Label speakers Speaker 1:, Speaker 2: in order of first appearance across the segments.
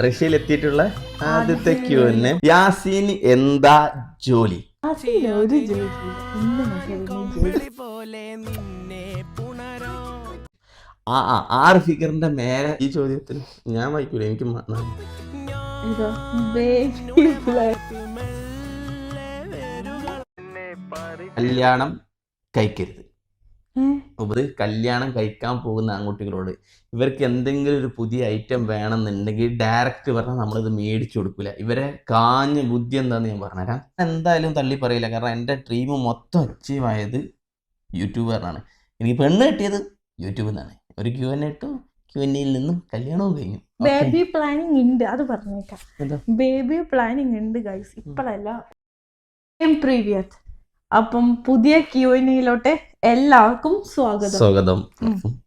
Speaker 1: റഷ്യയിൽ എത്തിയിട്ടുള്ള ആദ്യത്തെ ക്യൂ തന്നെ യാസീൻ എന്താ ജോലി? ആ ആ ആറ് ഫിഗറിന്റെ മേലെ ഈ ചോദ്യത്തിൽ ഞാൻ വായിക്കൂല എനിക്ക് കല്യാണം കഴിക്കരുത്. ഉപത് കല്യാണം കഴിക്കാൻ പോകുന്ന ആൺകുട്ടികളോട് ഇവർക്ക് എന്തെങ്കിലും ഒരു പുതിയ ഐറ്റം വേണമെന്നുണ്ടെങ്കിൽ ഡയറക്റ്റ് പറഞ്ഞാൽ നമ്മളിത് മേടിച്ചു കൊടുക്കില്ല ഇവരെ കാഞ്ഞ ബുദ്ധി എന്താന്ന് ഞാൻ പറഞ്ഞുതരാം. എന്തായാലും തള്ളി പറയില്ല. കാരണം എന്റെ ഡ്രീം മൊത്തം അച്ചീവ് ആയത് യൂട്യൂബറിനാണ് എനിക്ക് പെണ്ണ് കിട്ടിയത് യൂട്യൂബിൽ നിന്നാണ് ഒരു ക്യു എൻ ഇട്ടു. ക്യൂ എൻ നിന്നും കല്യാണവും കഴിഞ്ഞു.
Speaker 2: ബേബി പ്ലാനിങ് ഉണ്ട് അത് പറഞ്ഞേക്കാം. ബേബി പ്ലാനിങ് ഉണ്ട് ഗൈസ് ഇപ്പോഴല്ല പ്രീവിയസ് അപ്പം പുതിയ ക്യൂനിയിലോട്ടെ എല്ലാവർക്കും സ്വാഗതം.
Speaker 1: സ്വാഗതം.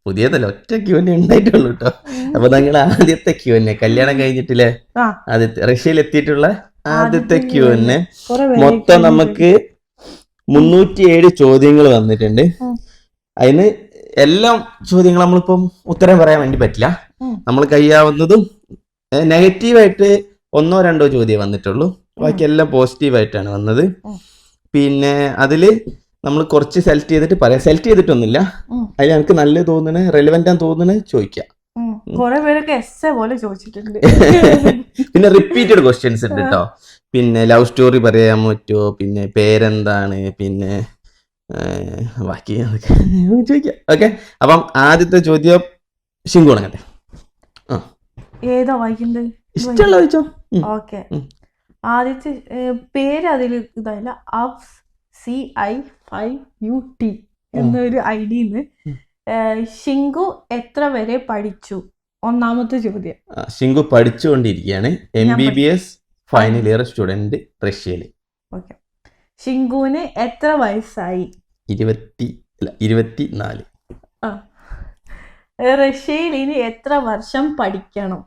Speaker 1: പുതിയതല്ല ഒറ്റ ക്യൂനി ഉണ്ടായിട്ടുള്ളൂ കേട്ടോ അപ്പൊ നിങ്ങൾ ആദ്യത്തെ ക്യൂനെ കല്യാണം കഴിഞ്ഞിട്ടില്ലേ? ആദ്യത്തെ റഷ്യയിൽ എത്തിയിട്ടുള്ള ആദ്യത്തെ
Speaker 2: ആദ്യത്തെ
Speaker 1: ക്യു എൻ
Speaker 2: കുറെ
Speaker 1: മൊത്തം നമുക്ക് മുന്നൂറ്റിയേഴ് ചോദ്യങ്ങൾ വന്നിട്ടുണ്ട്. അതിന് എല്ലാം ചോദ്യങ്ങൾ നമ്മളിപ്പം ഉത്തരം പറയാൻ വേണ്ടി പറ്റില്ല. നമ്മൾ കഴിയാവുന്നതും നെഗറ്റീവായിട്ട് ഒന്നോ രണ്ടോ ചോദ്യം വന്നിട്ടുള്ളൂ. ബാക്കി എല്ലാം പോസിറ്റീവായിട്ടാണ് വന്നത്. പിന്നെ അതിൽ നമ്മൾ കുറച്ച് സെലക്ട് ചെയ്തിട്ട് പറയാം. സെലക്ട് ചെയ്തിട്ടൊന്നുമില്ല. അതിൽ എനിക്ക് നല്ല തോന്നുന്നത് റെലവെന്റ് ആണെന്ന് തോന്നുന്നത് ചോദിക്കാം.
Speaker 2: കുറെ പേരൊക്കെ എസ് പോലെ ചോദിച്ചിട്ടുണ്ട്.
Speaker 1: പിന്നെ റിപ്പീറ്റഡ് ക്വസ്റ്റ്യൻസ് ഉണ്ട് കേട്ടോ പിന്നെ ലവ് സ്റ്റോറി പറയാൻ പറ്റുമോ പിന്നെ പേരെന്താണ്? പിന്നെ ബാക്കി അതൊക്കെ ചോദിക്കാം. ഓക്കെ അപ്പം ആദ്യത്തെ ചോദ്യം ശിങ്കു തുടങ്ങട്ടെ
Speaker 2: ഏതാ വായിക്കുന്നത്
Speaker 1: ഇഷ്ടമുള്ള ചോദിച്ചോ.
Speaker 2: ഓക്കെ. ആദ്യത്തെ പേര് അതിൽ ഇതായില്ല. അഫ് C I five U T എന്നൊരു ഐ ഡിന്ന് ഷിങ്കു എത്ര വരെ പഠിച്ചു? ഒന്നാമത്തെ ചോദ്യം.
Speaker 1: ഷിങ്കു പഠിച്ചുകൊണ്ടിരിക്കുകയാണ്. M B B S final year student റഷ്യയിൽ.
Speaker 2: ഓക്കെ. ഷിങ്കുവിന് എത്ര വയസ്സായി?
Speaker 1: ഇരുപത്തി അല്ല ഇരുപത്തി നാല്
Speaker 2: ആ. റഷ്യയിൽ ഇനി എത്ര വർഷം പഠിക്കണം?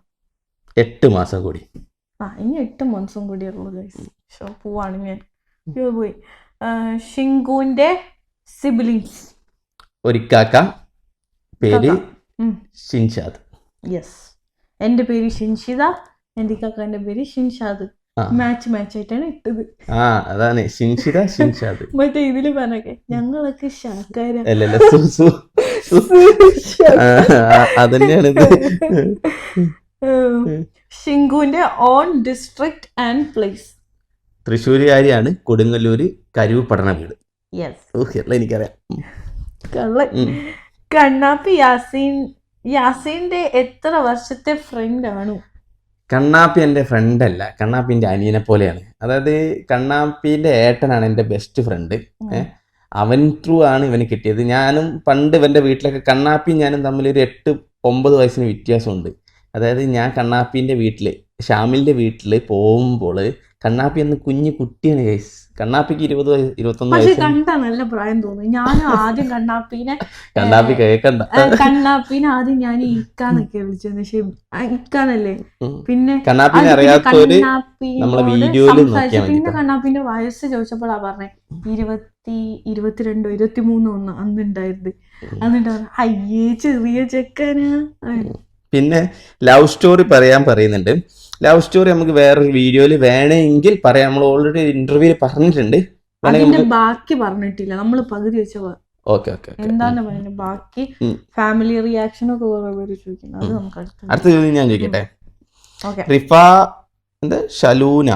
Speaker 1: എട്ട് മാസം കൂടി.
Speaker 2: ആ ഇനി എട്ട് മന്ത്സും കൂടി ഉള്ളു ഗൈസ് ഷോ പോവാണ് ഞാൻ. അയ്യോ, പോയി. ഷിങ്കുവിന്റെ ഒരു
Speaker 1: കാക്ക പേര്. ഷിൻഷാദ്.
Speaker 2: യെസ് എന്റെ പേര് ഷിൻഷിത എന്റെ കാക്കാന്റെ പേര് ഷിൻഷാദ്. മാച്ച് മാച്ച് ആയിട്ടാണ് ഇട്ടത്.
Speaker 1: ആ അതാണ്. ഷിൻഷിത ഷിൻഷാദ്.
Speaker 2: മറ്റേ ഇതിൽ പറഞ്ഞൊക്കെ ഞങ്ങളൊക്കെ ശാക്കാര
Speaker 1: അല്ലല്ല
Speaker 2: ഷിങ്കുവിന്റെ ഓൺ ഡിസ്ട്രിക്ട് ആൻഡ് പ്ലേസ്
Speaker 1: തൃശ്ശൂരുകാരിയാണ് കൊടുങ്ങല്ലൂര് കരുവ് പഠന വീട്. എല്ലാം എനിക്കറിയാം.
Speaker 2: കണ്ണാപ്പി യാസീൻ യാസീന്റെ എത്ര വർഷത്തെ ഫ്രണ്ട് ആണ്?
Speaker 1: കണ്ണാപ്പി എന്റെ ഫ്രണ്ട് അല്ല. കണ്ണാപ്പി എന്റെ അനിയനെ പോലെയാണ്. അതായത് കണ്ണാപ്പിന്റെ ഏട്ടനാണ് എന്റെ ബെസ്റ്റ് ഫ്രണ്ട് അവൻ ത്രൂ ആണ് ഇവന് കിട്ടിയത്. ഞാനും പണ്ട് ഇവന്റെ വീട്ടിലൊക്കെ കണ്ണാപ്പിയും ഞാനും തമ്മിൽ ഒരു എട്ട് ഒമ്പത് വയസ്സിന് വ്യത്യാസമുണ്ട്. അതായത് ഞാൻ കണ്ണാപ്പീന്റെ വീട്ടിൽ ഷാമിലിന്റെ വീട്ടിൽ പോകുമ്പോൾ കണ്ണാപ്പി എന്ന് കുഞ്ഞു കുട്ടിയാണ് ഗൈസ്. കണ്ണാപ്പിക്ക് ഇരുപത് വയസ്സ് ഇരുപത്തൊന്ന്
Speaker 2: പക്ഷെ
Speaker 1: വയസ്സ്
Speaker 2: കണ്ടാ നല്ല പ്രായം തോന്നുന്നു. ഞാനും ആദ്യം കണ്ണാപ്പിനെ
Speaker 1: കണ്ണാപ്പി കേക്കണ്ട.
Speaker 2: കണ്ണാപ്പിനെ ആദ്യം ഞാൻ ഇക്കാന്നൊക്കെ വിളിച്ചത് പക്ഷെ ഇക്കാന്നല്ലേ? പിന്നെ
Speaker 1: കണ്ണാപ്പിനെ നമ്മളെ വീഡിയോയിൽ.
Speaker 2: പിന്നെ. കണ്ണാപ്പിന്റെ വയസ്സ് ചോദിച്ചപ്പോഴാ പറഞ്ഞേ. ഇരുപത്തി ഇരുപത്തിരണ്ടോ ഇരുപത്തിമൂന്നോ ഒന്ന് അന്നുണ്ടായിരുന്നു അന്നുണ്ടായിരുന്നു അയ്യേ ചെറിയ ചെക്കനാ.
Speaker 1: പിന്നെ ലവ് സ്റ്റോറി പറയാൻ പറയുന്നുണ്ട്. ലവ് സ്റ്റോറി നമുക്ക് വേറൊരു വീഡിയോയിൽ വേണമെങ്കിൽ പറയാം. നമ്മൾ ഓൾറെഡി ഇന്റർവ്യൂവിൽ പറഞ്ഞിട്ടുണ്ട്.
Speaker 2: അതിന്റെ ബാക്കി പറഞ്ഞിട്ടില്ല. നമ്മൾ പകുതി വെച്ച
Speaker 1: ഓക്കെ ഓക്കെ
Speaker 2: എന്താണ് പറയുന്നത് ബാക്കി ഫാമിലി റിയാക്ഷൻ ഒക്കെ കുറെ പേര് ചോദിക്കുന്നത്. അത് നമുക്ക് അടുത്ത
Speaker 1: അടുത്ത ചോദ്യം ഞാൻ ചോദിക്കട്ടെ? റിഫ എന്താ? ഷലൂന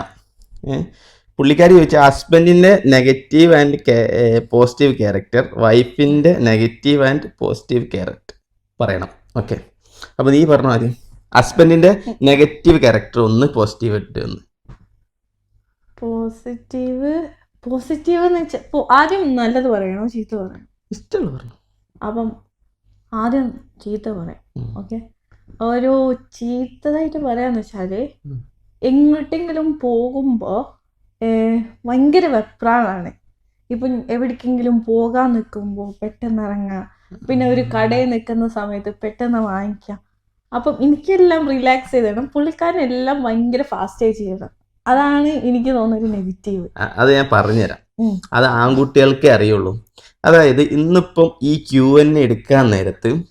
Speaker 1: പുള്ളിക്കാരി ചോദിച്ച ഹസ്ബൻഡിന്റെ നെഗറ്റീവ് ആൻഡ് പോസിറ്റീവ് ക്യാരക്ടർ വൈഫിന്റെ നെഗറ്റീവ് ആൻഡ് പോസിറ്റീവ് ക്യാരക്ടർ പറയണം. ഓക്കെ. അപ്പൊ നീ പറഞ്ഞ ആദ്യം ഹസ്ബൻഡിന്റെ നെഗറ്റീവ് ക്യാരക്ടർ ഒന്ന് പോസിറ്റീവ് ഇട്ട് ഒന്ന്
Speaker 2: പോസിറ്റീവ് പോസിറ്റീവ് എന്ന് വെച്ചാൽ ആദ്യം നല്ലത് പറയണോ ചീത്ത പറയണം?
Speaker 1: ഇഷ്ടമുള്ള പറഞ്ഞു.
Speaker 2: അപ്പം ആദ്യം ചീത്ത പറയാം. ഓക്കെ? ഒരു ചീത്തതായിട്ട് പറയാന്ന്
Speaker 1: വെച്ചാൽ.
Speaker 2: എങ്ങോട്ടെങ്കിലും പോകുമ്പോൾ ഭയങ്കര വെപ്രാളാണ്. ഇപ്പം എവിടേക്കെങ്കിലും പോകാൻ നിൽക്കുമ്പോൾ പെട്ടെന്ന് ഇറങ്ങാം പിന്നെ ഒരു കടയിൽ നിൽക്കുന്ന സമയത്ത് പെട്ടെന്ന് വാങ്ങിക്കാം. അപ്പം എനിക്കെല്ലാം റിലാക്സ് ചെയ്ത് തരണം പുള്ളിക്കാരനെല്ലാം ഭയങ്കര ഫാസ്റ്റായി ചെയ്യണം. അതാണ് എനിക്ക് തോന്നുന്ന ഒരു നെഗറ്റീവ്
Speaker 1: അത് ഞാൻ പറഞ്ഞുതരാം. അത് ആൺകുട്ടികൾക്കേ അറിയുള്ളൂ. അതായത് ഇന്നിപ്പം ഈ ക്യു എൻ എടുക്കാൻ നേരത്ത്.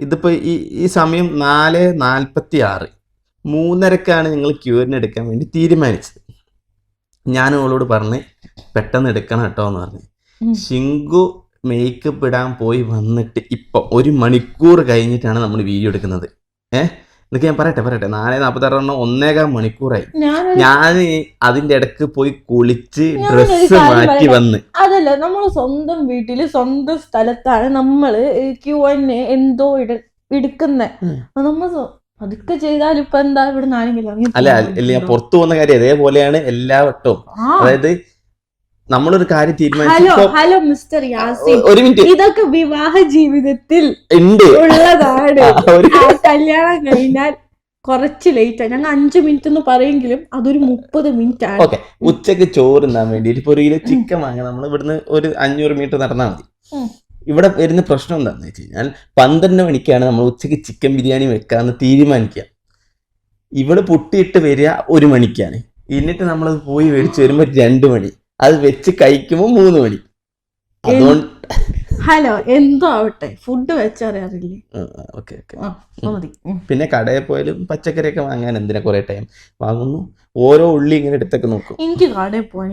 Speaker 1: ഇതിപ്പോ ഈ ഈ സമയം നാല് നാൽപ്പത്തി ആറ് മൂന്നരക്കാണ് ഞങ്ങൾ എൻ എടുക്കാൻ വേണ്ടി തീരുമാനിച്ചത്. ഞാൻ അവളോട് പറഞ്ഞ് പെട്ടെന്ന് എടുക്കണം കേട്ടോ എന്ന് പറഞ്ഞു. ശിങ്കു മേക്കപ്പ് ഇടാൻ പോയി വന്നിട്ട് ഇപ്പം ഒരു മണിക്കൂർ കഴിഞ്ഞിട്ടാണ് നമ്മൾ വീഡിയോ എടുക്കുന്നത്. ഏഹ് എന്നൊക്കെ ഞാൻ പറയട്ടെ പറയട്ടെ. നാല് നാൽപ്പത്താറ് എണ്ണം ഒന്നേകാൽ മണിക്കൂറായി. ഞാൻ അതിന്റെ ഇടയ്ക്ക് പോയി കുളിച്ച് ഡ്രസ്സ് മാറ്റി വന്ന്.
Speaker 2: അതല്ല നമ്മൾ സ്വന്തം വീട്ടിൽ സ്വന്തം സ്ഥലത്താണ് നമ്മൾ ക്യൂ എന്നെ എന്തോ എടുക്കുന്നത് നമ്മൾ അതൊക്കെ ചെയ്താൽ ഇപ്പൊ എന്താ ഇവിടെ നാലെങ്കിലും
Speaker 1: അല്ല അല്ല ഞാൻ പുറത്തു പോകുന്ന കാര്യം അതേപോലെയാണ് എല്ലാ വട്ടവും അതായത് നമ്മളൊരു കാര്യം തീരുമാനിച്ചു
Speaker 2: ഹലോ മിസ്റ്റർ യാസിൻ.
Speaker 1: ഒരു മിനിറ്റ്.
Speaker 2: ഇതൊക്കെ വിവാഹ ജീവിതത്തിൽ
Speaker 1: ഉണ്ട്.
Speaker 2: ഉള്ളതാണ്. കല്യാണം കഴിഞ്ഞാൽ കുറച്ച് ലേറ്റ് ആണ് ഞങ്ങൾ അഞ്ചു മിനിറ്റ് എന്ന് പറയെങ്കിലും അതൊരു മുപ്പത് മിനിറ്റ് ആണ്.
Speaker 1: ഓക്കെ. ഉച്ചയ്ക്ക് ചോറ് തിന്നാൻ വേണ്ടിയിട്ട് ഇപ്പൊ ഒരു കിലോ ചിക്കൻ വാങ്ങാൻ നമ്മൾ ഇവിടുന്ന് ഒരു അഞ്ഞൂറ് മീറ്റർ നടന്നാൽ മതി. ഇവിടെ വരുന്ന പ്രശ്നം എന്താണെന്ന് വെച്ച് കഴിഞ്ഞാൽ പന്ത്രണ്ട് മണിക്കാണ് നമ്മൾ ഉച്ചയ്ക്ക് ചിക്കൻ ബിരിയാണി വെക്കാന്ന് തീരുമാനിക്കുക. ഇവിടെ പൊട്ടിയിട്ട് വരിക ഒരു മണിക്കാണ്. എന്നിട്ട് നമ്മൾ പോയി മേടിച്ച് വരുമ്പോൾ രണ്ട് മണി. അത് വെച്ച് കഴിക്കുമ്പോൾ മൂന്ന് മണി. അതുകൊണ്ട്
Speaker 2: ഹലോ എന്തോ ആവട്ടെ. ഫുഡ് വെച്ചറിയാറില്ലേ
Speaker 1: ഓക്കെ ഓക്കെ. പിന്നെ കടയിൽ പോയാലും പച്ചക്കറിയൊക്കെ വാങ്ങാൻ എന്തിനാ കുറെ ടൈം വാങ്ങുന്നു. ഓരോ ഉള്ളി ഇങ്ങനെ എടുത്തൊക്കെ നോക്കും.
Speaker 2: എനിക്ക് കടയിൽ പോവാൻ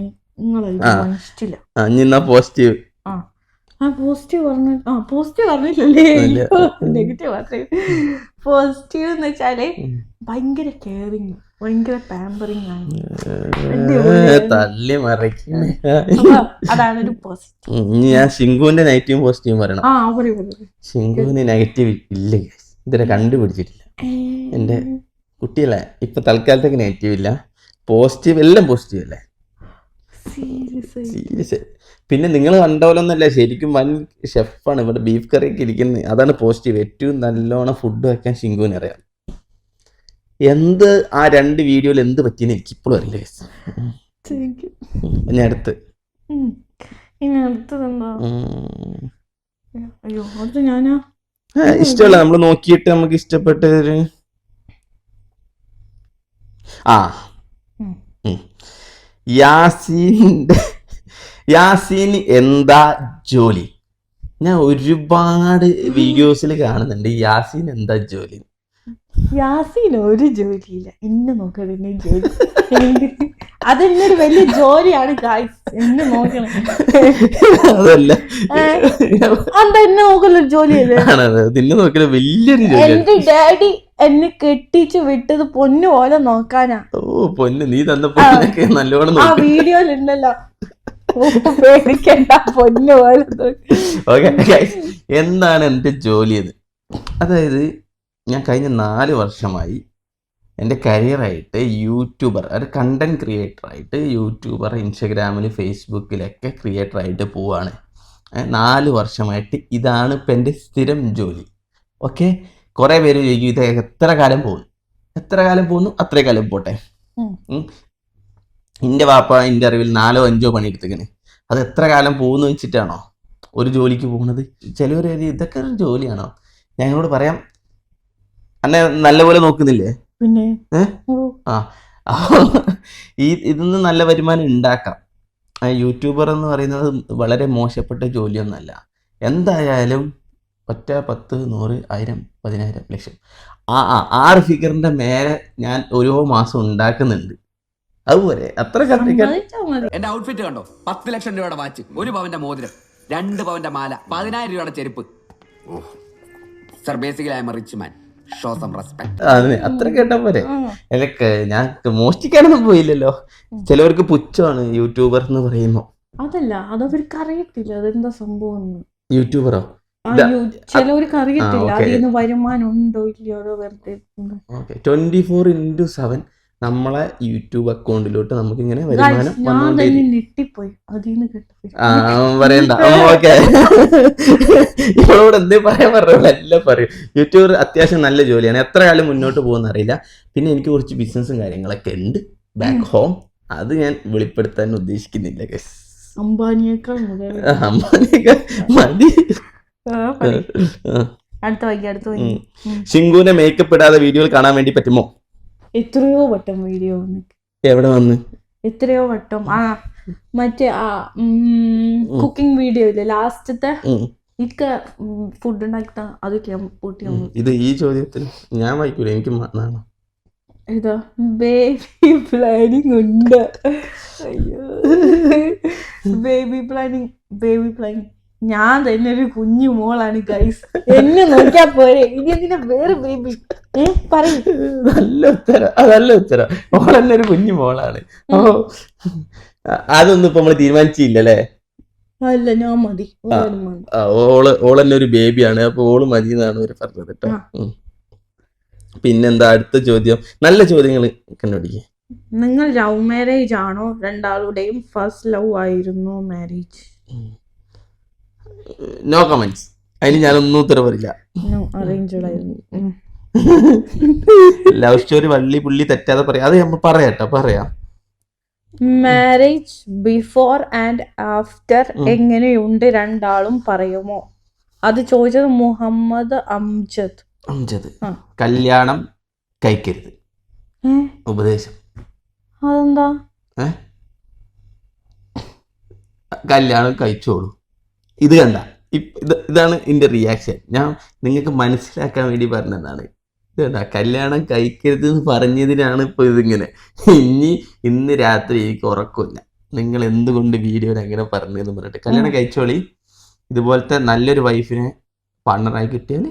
Speaker 2: ഇഷ്ടമില്ല
Speaker 1: എന്നാ പോസിറ്റീവ്
Speaker 2: പോസിറ്റീവ് പറഞ്ഞു ആ പോസിറ്റീവ് പറഞ്ഞില്ലല്ലേ. നെഗറ്റീവ് മാത്രമേ പോസിറ്റീവ് എന്ന്
Speaker 1: വെച്ചാൽ.
Speaker 2: ഭയങ്കര കെയറിങ് ഭയങ്കര പാമ്പറിങ് ആണ്.
Speaker 1: തള്ളി മറിക്കുന്നേ
Speaker 2: അതാണ് ഒരു പോസിറ്റീവ്
Speaker 1: ഞാൻ ശിങ്കുവിന്റെ നെഗറ്റീവും പോസിറ്റീവും പറയണം.
Speaker 2: ആ പറയൂ
Speaker 1: ശിങ്കുവിന് നെഗറ്റീവ് ഇല്ല. ഇതുവരെ കണ്ടുപിടിച്ചിട്ടില്ല. എന്റെ കുട്ടിയല്ലേ ഇപ്പൊ തൽക്കാലത്തേക്ക് നെഗറ്റീവ് ഇല്ല. പോസിറ്റീവ് എല്ലാം പോസിറ്റീവ് അല്ലേ?
Speaker 2: സീരിയസ്
Speaker 1: സീരിയസ് പിന്നെ നിങ്ങൾ കണ്ടോലൊന്നല്ല ശരിക്കും വൻ ഷെഫാണ് ഇവിടെ ബീഫ് കറിയൊക്കെ ഇരിക്കുന്നത്. അതാണ് പോസിറ്റീവ് ഏറ്റവും നല്ലോണം ഫുഡ് വെക്കാൻ ശിങ്കുവിന് അറിയാം. എന്ത് ആ രണ്ട് വീഡിയോയിൽ എന്ത് പറ്റിയെന്ന് എനിക്ക് ഇപ്പോഴും അറിയില്ല. ഞാൻ അടുത്ത്. ഇഷ്ടമല്ല. നമ്മൾ നോക്കിയിട്ട് നമുക്ക് ഇഷ്ടപ്പെട്ട ഒരു ആ. യാസീന്റെ യാസീൻ എന്താ ജോലി? ഞാൻ ഒരുപാട് വീഡിയോസിൽ കാണുന്നുണ്ട്. യാസീൻ എന്താ ജോലി?
Speaker 2: യാസീന് ഒരു ജോലിയില്ല. എന്നെ നോക്കണം ജോലി. അതെന്നെ ഒരു വലിയ ജോലിയാണ് ഗായ്സ് എന്നെ നോക്കണം
Speaker 1: അതല്ല?
Speaker 2: എന്താ എന്നെ നോക്കുന്ന ജോലിയല്ലേ
Speaker 1: നിന്നെ നോക്കിയ വലിയൊരു ജോലിയാണ്.
Speaker 2: എന്റെ ഡാഡി എന്നെ കെട്ടിച്ച് വിട്ടത് പൊന്നു പോലെ നോക്കാനാ.
Speaker 1: ഓ പൊന്ന്. നീ തന്ന പൊന്നൊക്കെ നല്ലോണം
Speaker 2: ആ വീഡിയോയിലുണ്ടല്ലോ. പേടിക്കണ്ട പൊന്നു പോലെ
Speaker 1: എന്താണ് എന്റെ ജോലി അത് അതായത് ഞാൻ കഴിഞ്ഞ നാല് വർഷമായി എന്റെ കരിയറായിട്ട് യൂട്യൂബർ ഒരു കണ്ടന്റ് ക്രിയേറ്ററായിട്ട് യൂട്യൂബർ ഇൻസ്റ്റഗ്രാമിൽ ഫേസ്ബുക്കിലൊക്കെ ക്രിയേറ്ററായിട്ട് പോവാണ്. നാല് വർഷമായിട്ട് ഇതാണ് ഇപ്പം എന്റെ സ്ഥിരം ജോലി. ഓക്കെ? കുറേ പേര് ചോദിക്കും ഇത് എത്ര കാലം പോകുന്നു? എത്ര കാലം പോകുന്നു? അത്ര കാലം പോട്ടെ. എന്റെ വാപ്പ എന്റെ അറിവിൽ നാലോ അഞ്ചോ പണി എടുത്തേക്കണ് അത് എത്ര കാലം പോകുന്നു വെച്ചിട്ടാണോ ഒരു ജോലിക്ക് പോകുന്നത്? ചിലവർ ഇതൊക്കെ ഒരു ജോലിയാണോ? ഞങ്ങളോട് പറയാം അന്നെ നല്ലപോലെ നോക്കുന്നില്ലേ?
Speaker 2: പിന്നെ? ആ.
Speaker 1: അപ്പോൾ ഈ ഇതിന്ന് നല്ല വരുമാനം ഉണ്ടാക്കാം. യൂട്യൂബർ എന്ന് പറയുന്നത് വളരെ മോശപ്പെട്ട ജോലിയൊന്നല്ല. എന്തായാലും ഒറ്റ പത്ത് നൂറ് ആയിരം പതിനായിരം ലക്ഷം. ആ ആ ആറ് ഫിഗറിന്റെ മേലെ ഞാൻ ഓരോ മാസം ഉണ്ടാക്കുന്നുണ്ട്. അതുപോലെ അത്ര
Speaker 3: എന്റെ ഔട്ട്ഫിറ്റ് കണ്ടോ? പത്ത് ലക്ഷം രൂപയുടെ വാച്ച് ഒരു പവന്റെ മോതിരം രണ്ട് പവന്റെ മാല പതിനായിരം രൂപയുടെ ചെരുപ്പ്. Sir basically I'm rich man show some respect
Speaker 1: അതിന് അത്ര കേട്ട പോരെ. എനിക്ക് ഞാൻ മോഷ്ടിക്കാനൊന്നും പോയില്ലല്ലോ. ചിലവർക്ക് പുച്ഛമാണ് യൂട്യൂബർ എന്ന് പറയുമ്പോ.
Speaker 2: അതല്ല അതവർക്ക് അറിയത്തില്ല അതെന്താ സംഭവം
Speaker 1: യൂട്യൂബറോ?
Speaker 2: ആ,
Speaker 1: ഇല്ല.
Speaker 2: യു- ചിലവർക്ക് അറിയത്തില്ല. അതിൽ നിന്ന് വരുമാനം ഉണ്ടോ ഇല്ലയോ അതോ വെറുതെ
Speaker 1: ട്വന്റി ഫോർ ഇന്റു സെവൻ നമ്മളെ യൂട്യൂബ് അക്കൗണ്ടിലോട്ട് നമുക്ക് ഇങ്ങനെ വരുമാനം പറയണ്ട. ഓക്കെ. ഇവളോട് എന്തേ പറയാൻ പറഞ്ഞോളൂ എല്ലാം പറയും. യൂട്യൂബർ അത്യാവശ്യം നല്ല ജോലിയാണ്. എത്ര കാലം മുന്നോട്ട് പോകുന്ന അറിയില്ല. പിന്നെ എനിക്ക് കുറച്ച് ബിസിനസ്സും കാര്യങ്ങളൊക്കെ ഉണ്ട്. ബാക്ക് ഹോം അത് ഞാൻ വെളിപ്പെടുത്താൻ ഉദ്ദേശിക്കുന്നില്ല guys.
Speaker 2: അംബാനിയേക്കാൾ
Speaker 1: മതി.
Speaker 2: അടുത്ത.
Speaker 1: ശിങ്കുവിനെ മേക്കപ്പ് ഇടാതെ വീഡിയോയിൽ കാണാൻ വേണ്ടി പറ്റുമോ?
Speaker 2: എത്രയോ വട്ടം വീഡിയോ
Speaker 1: എവിടെ വന്ന്?
Speaker 2: എത്രയോ വട്ടം. ആ മറ്റേ ആ കുക്കിംഗ് വീഡിയോ ഇല്ലേ? ലാസ്റ്റത്തെ? എനിക്ക് ഫുഡ് ഉണ്ടാക്കി അത് ഞാൻ കൂട്ടി
Speaker 1: ഇത് ഈ ചോദ്യത്തിൽ ഞാൻ വായിക്കൂല എനിക്ക്
Speaker 2: ഇതോ ബേബി പ്ലാനിങ് ഉണ്ട്. ബേബി പ്ലാനിങ് ബേബി പ്ലാനിങ് ഞാൻ തന്നെ ഒരു കുഞ്ഞു മോളാണ് ഗൈസ് എന്നെ നോക്കിയാ പോരെ. ഇനി എന്തിനാ വേറെ ബേബി പറയൂ.
Speaker 1: നല്ല ഉത്തരം. അതല്ല ഉത്തരം. ഉത്തരം തന്നെ ഒരു കുഞ്ഞു മോളാണ്. ഓ അതൊന്നും ഇപ്പൊ നമ്മൾ തീരുമാനിച്ചില്ല അല്ലേ
Speaker 2: അല്ല ഞാൻ മതി.
Speaker 1: ഓൾ ഓൾ തന്നെ ഒരു ബേബിയാണ് അപ്പൊ ഓൾ മതി എന്നാണ് ഒരു പറഞ്ഞത് കേട്ടോ പിന്നെന്താ അടുത്ത ചോദ്യം? നല്ല ചോദ്യങ്ങൾ കണ്ടുപിടിക്കേ.
Speaker 2: നിങ്ങൾ ലവ് മാരേജ് ആണോ? രണ്ടാളുടെയും ഫസ്റ്റ് ലവ് ആയിരുന്നു മാരേജ്
Speaker 1: നോ കമന്റ്സ് അതിന് ഞാനൊന്നും ഉത്തരം പറയില്ല. ലവ് സ്റ്റോറി വള്ളി പുള്ളി തെറ്റാതെ പറയാം. അത് നമ്മൾ പറയാട്ടോ പറയാം.
Speaker 2: Marriage before and after. എങ്ങനെയുണ്ട് രണ്ടാളും പറയുമോ? അത് ചോദിച്ചത് മുഹമ്മദ് അംജദ്. അംജദ്.
Speaker 1: കല്യാണം കഴിക്കരുത്. ഉപദേശം.
Speaker 2: അതെന്താ?
Speaker 1: കല്യാണം കഴിച്ചോളൂ. ഇത് കണ്ട. ഇത് ഇതാണ് എന്റെ റിയാക്ഷൻ ഞാൻ നിങ്ങൾക്ക് മനസ്സിലാക്കാൻ വേണ്ടി പറഞ്ഞതാണ്. ഇത് കണ്ട. കല്യാണം കഴിക്കരുത് എന്ന് പറഞ്ഞതിനാണ് ഇപ്പോൾ ഇതിങ്ങനെ. ഇനി ഇന്ന് രാത്രി എനിക്ക് ഉറക്കമില്ല. നിങ്ങൾ എന്തുകൊണ്ട് വീഡിയോയിൽ അങ്ങനെ പറഞ്ഞതെന്ന് പറഞ്ഞിട്ട്. കല്യാണം കഴിച്ചോളി. ഇതുപോലത്തെ നല്ലൊരു വൈഫിനെ പാർട്ണറായി കിട്ടിയാൽ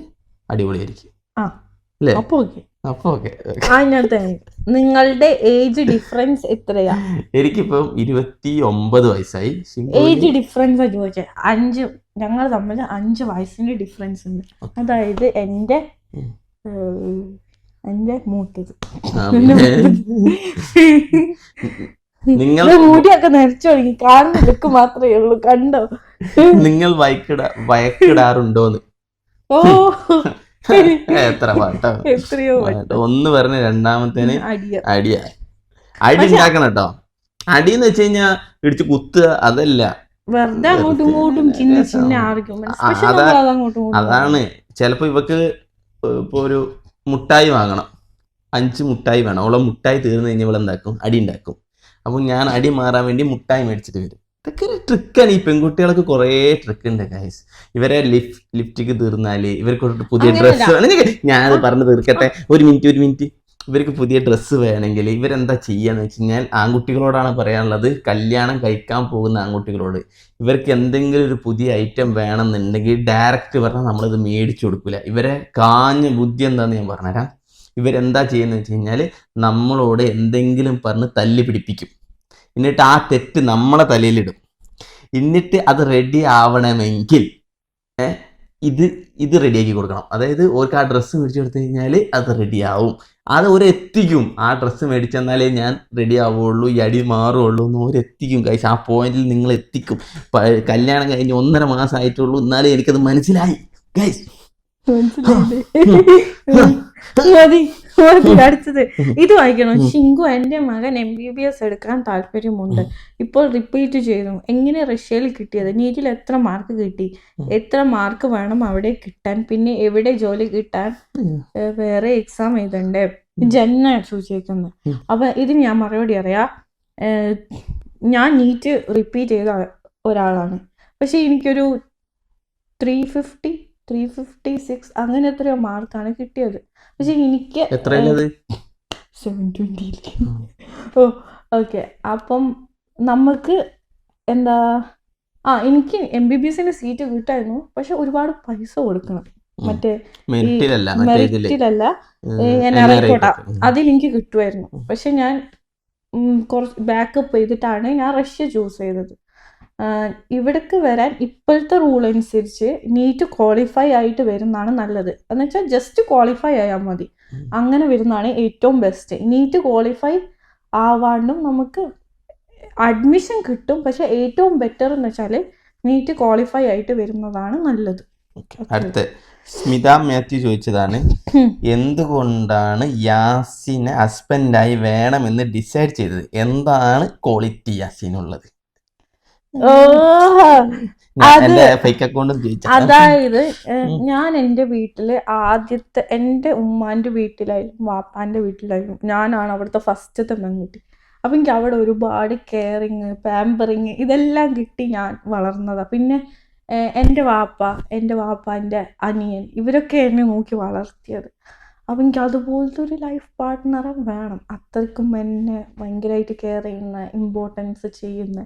Speaker 1: അടിപൊളിയായിരിക്കും. അല്ലേ?
Speaker 2: നിങ്ങളുടെ ഏജ് ഡിഫറൻസ് എത്രയാ?
Speaker 1: എനിക്കിപ്പം ഇരുപത്തി ഒമ്പത് വയസ്സായി
Speaker 2: ഏജ് ഡിഫറൻസ് ചോദിച്ചത് അഞ്ച് ഞങ്ങൾ തമ്മിൽ അഞ്ച് വയസ്സിന്റെ ഡിഫറൻസ് ഉണ്ട്. അതായത്
Speaker 1: എന്റെ
Speaker 2: എന്റെ എന്റെ മൂത്തത്.
Speaker 1: നിങ്ങൾ
Speaker 2: മുടിയൊക്കെ നരച്ചു തുടങ്ങി കാണുന്ന ലുക്ക് മാത്രമേ ഉള്ളൂ കണ്ടോ?
Speaker 1: നിങ്ങൾ വയക്കിട വയക്കിടാറുണ്ടോന്ന്?
Speaker 2: ഓ.
Speaker 1: എത്ര പാട്ടോ
Speaker 2: എത്രയോ
Speaker 1: ഒന്ന് പറഞ്ഞ രണ്ടാമത്തേന്
Speaker 2: അടിയ.
Speaker 1: അടി ഉണ്ടാക്കണം കേട്ടോ. അടി എന്ന് വെച്ച് കഴിഞ്ഞാ ഇടിച്ച് കുത്തുക അതല്ല.
Speaker 2: വെറുതെ അങ്ങോട്ടും ഇങ്ങോട്ടും ചിന്ന ചിന്ന
Speaker 1: അതാണ്. ചിലപ്പോ ഇവക്ക് ഇപ്പൊ ഒരു മുട്ടായി വാങ്ങണം. അഞ്ച് മുട്ടായി വേണം. അവളെ മുട്ടായി തീർന്നു കഴിഞ്ഞാൽ ഇവളെന്താക്കും? അടി ഉണ്ടാക്കും. അപ്പൊ ഞാൻ അടി മാറാൻ വേണ്ടി മുട്ടായി മേടിച്ചിട്ട് വരും. ഇതൊക്കെ ഒരു ട്രിക്കാണ് ഈ പെൺകുട്ടികൾക്ക് കുറേ ട്രിക്ക് ഉണ്ട് ഗൈസ് ഇവരെ ലിഫ്റ്റ് ലിഫ്റ്റിക്ക് തീർന്നാൽ ഇവർക്ക് പുതിയ
Speaker 2: ഡ്രസ്സ്
Speaker 1: ഡ്രസ്സ് ഞാനത് പറഞ്ഞ് തീർക്കട്ടെ. ഒരു മിനിറ്റ് ഒരു മിനിറ്റ് ഇവർക്ക് പുതിയ ഡ്രസ്സ് വേണമെങ്കിൽ ഇവരെന്താ ചെയ്യാന്ന് വെച്ച് കഴിഞ്ഞാൽ ആൺകുട്ടികളോടാണ് പറയാനുള്ളത് കല്യാണം കഴിക്കാൻ പോകുന്ന ആൺകുട്ടികളോട്. ഇവർക്ക് എന്തെങ്കിലും ഒരു പുതിയ ഐറ്റം വേണമെന്നുണ്ടെങ്കിൽ ഡയറക്റ്റ് പറഞ്ഞാൽ നമ്മളിത് മേടിച്ചു കൊടുക്കില്ല ഇവരെ കാഞ്ഞ ബുദ്ധി എന്താന്ന് ഞാൻ പറഞ്ഞുതരാം. ഇവരെന്താ ചെയ്യുന്നത് വെച്ച് കഴിഞ്ഞാൽ നമ്മളോട് എന്തെങ്കിലും പറഞ്ഞ് തല്ലി പിടിപ്പിക്കും. എന്നിട്ട് ആ തെറ്റ് നമ്മളെ തലയിലിടും. എന്നിട്ട് അത് റെഡി ആവണമെങ്കിൽ ഇത് ഇത് റെഡിയാക്കി കൊടുക്കണം. അതായത് ഓർക്ക് ആ ഡ്രസ്സ് മേടിച്ചു കൊടുത്തു കഴിഞ്ഞാൽ അത് റെഡിയാവും അത് ഒരെത്തിക്കും. ആ ഡ്രസ്സ് മേടിച്ചെന്നാലേ ഞാൻ റെഡി ആവുള്ളൂ ഈ അടി മാറുള്ളൂ എന്ന് ഒരെത്തിക്കും. കഴിച്ച് ആ പോയിന്റിൽ നിങ്ങൾ എത്തിക്കും. കല്യാണം കഴിഞ്ഞ് ഒന്നര മാസം ആയിട്ടുള്ളൂ. എന്നാലേ എനിക്കത് മനസ്സിലായി. ഗൈസ്
Speaker 2: മനസ്സിലായി അടുത്തത്. ഇത് വായിക്കണം. ഷിങ്കു എന്റെ മകൻ എം ബി ബി എസ് എടുക്കാൻ താല്പര്യമുണ്ട്. ഇപ്പോൾ റിപ്പീറ്റ് ചെയ്തു. എങ്ങനെ റഷ്യയിൽ കിട്ടിയത്? നീറ്റിൽ എത്ര മാർക്ക് കിട്ടി? എത്ര മാർക്ക് വേണം അവിടെ കിട്ടാൻ? പിന്നെ എവിടെ ജോലി കിട്ടാൻ? വേറെ എക്സാം എഴുതണ്ടേ? ജന്ന
Speaker 1: സൂചിക്കുന്നു.
Speaker 2: അപ്പൊ ഇത് ഞാൻ മറുപടി അറിയാ ഞാൻ നീറ്റ് റിപ്പീറ്റ് ചെയ്ത ഒരാളാണ്. പക്ഷെ എനിക്കൊരു three fifty three fifty six അങ്ങനെ എത്രയോ മാർക്കാണ് കിട്ടിയത്. പക്ഷെ എനിക്ക് സെവൻ ട്വന്റി ഓ ഓക്കെ അപ്പം നമുക്ക് എന്താ ആ എനിക്ക് എം ബി ബി എസിന്റെ സീറ്റ് കിട്ടായിരുന്നു. പക്ഷെ ഒരുപാട് പൈസ കൊടുക്കണം. മറ്റേ
Speaker 1: മെറിറ്റിലല്ല
Speaker 2: ഞാൻ അതിൽ എനിക്ക് കിട്ടുമായിരുന്നു പക്ഷെ ഞാൻ കുറച്ച് ബാക്കപ്പ് ചെയ്തിട്ടാണ് ഞാൻ റഷ്യ ചൂസ് ചെയ്തത്. ഇവിടേക്ക് വരാൻ ഇപ്പോഴത്തെ റൂൾ അനുസരിച്ച് നീറ്റ് ക്വാളിഫൈ ആയിട്ട് വരുന്നതാണ് നല്ലത്. എന്ന് വെച്ചാൽ ജസ്റ്റ് ക്വാളിഫൈ ആയാൽ മതി. അങ്ങനെ വരുന്നതാണ് ഏറ്റവും ബെസ്റ്റ് നീറ്റ് ക്വാളിഫൈ ആവാണ്ടും നമുക്ക് അഡ്മിഷൻ കിട്ടും. പക്ഷെ ഏറ്റവും ബെറ്റർ എന്ന് വെച്ചാൽ നീറ്റ് ക്വാളിഫൈ ആയിട്ട് വരുന്നതാണ് നല്ലത്.
Speaker 1: അടുത്ത. സ്മിത മാത്യു ചോദിച്ചതാണ്. എന്തുകൊണ്ടാണ് യാസിനെ ഹസ്ബൻഡായി വേണമെന്ന് ഡിസൈഡ് ചെയ്തത്? എന്താണ് ക്വാളിറ്റി യാസിനുള്ളത്? ഞാൻ എന്റെ
Speaker 2: അതായത് ഞാൻ എന്റെ വീട്ടിൽ ആദ്യത്തെ എന്റെ ഉമ്മാന്റെ വീട്ടിലായാലും വാപ്പാന്റെ വീട്ടിലായാലും ഞാനാണ് അവിടുത്തെ ഫസ്റ്റത്തെ പെൺകുട്ടി. അപ്പൊ എനിക്ക് അവിടെ ഒരുപാട് കെയറിങ് പാമ്പറിങ് ഇതെല്ലാം കിട്ടി ഞാൻ വളർന്നതാ. പിന്നെ എന്റെ വാപ്പ എന്റെ വാപ്പാന്റെ അനിയൻ ഇവരൊക്കെ എന്നെ നോക്കി വളർത്തിയത്. അപ്പം എനിക്ക് അതുപോലത്തെ ഒരു ലൈഫ് പാർട്ട്ണറെ വേണം. അത്രക്കും എന്നെ ഭയങ്കരമായിട്ട് കെയർ ചെയ്യുന്ന ഇമ്പോർട്ടൻസ് ചെയ്യുന്ന